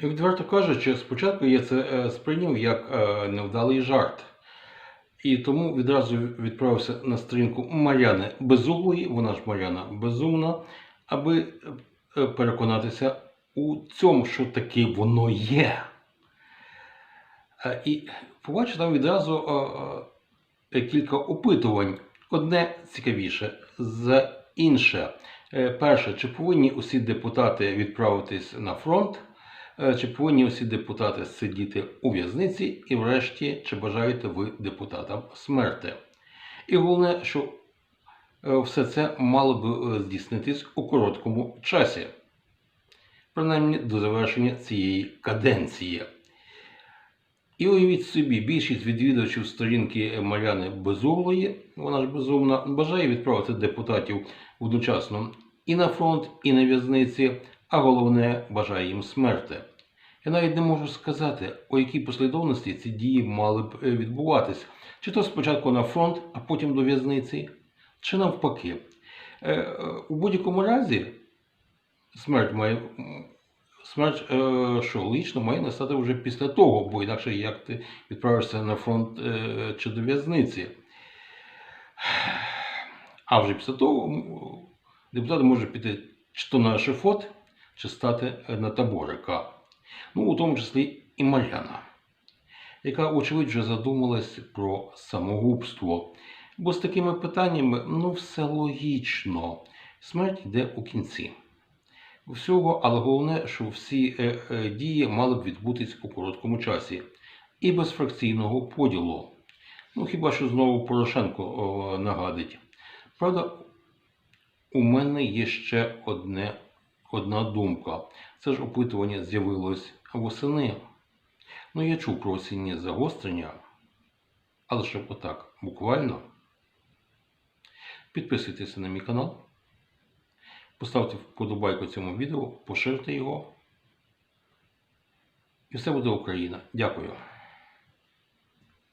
І Відверто кажучи, спочатку я це е, сприйняв як е, невдалий жарт. І тому відразу відправився на сторінку Мар'яни Безуглої, вона ж Мар'яна Безумна, аби е, переконатися у цьому, що таки воно є. І побачив там відразу кілька опитувань. Одне цікавіше за інше. Перше, чи повинні усі депутати відправитись на фронт? Е, Чи повинні усі депутати сидіти у в'язниці? І врешті, чи бажаєте ви депутатам смерти? І головне, що е, все це мало би е, здійснитись у короткому часі, принаймні до завершення цієї каденції. І уявіть собі, більшість відвідувачів сторінки Мар'яни Безуглої, вона ж безумна, бажає відправити депутатів одночасно і на фронт, і на в'язниці, а головне бажає їм смерти. Я навіть не можу сказати, у якій послідовності ці дії мали б е, відбуватись. Чи то спочатку на фронт, а потім до в'язниці, чи навпаки. Е, е, У будь-якому разі смерть має смерть, що логічно, має настати вже після того, бо інакше як ти відправишся на фронт чи до в'язниці. А вже після того депутат може піти чи то на ешифот, чи стати на таборика. Ну, у тому числі і Мар'яна, яка, очевидь, вже задумалась про самогубство. Бо з такими питаннями ну все логічно. Смерть йде у кінці. Всього, але головне, що всі е, е, дії мали б відбутись у короткому часі і без фракційного поділу. Ну, хіба що знову Порошенко о, нагадить. Правда, у мене є ще одне, одна думка. Це ж опитування з'явилось восени. Ну, я чув про осінні загострення, але щоб отак, буквально. Підписуйтеся на мій канал, поставте вподобайку цьому відео, поширте його. І все буде Україна. Дякую.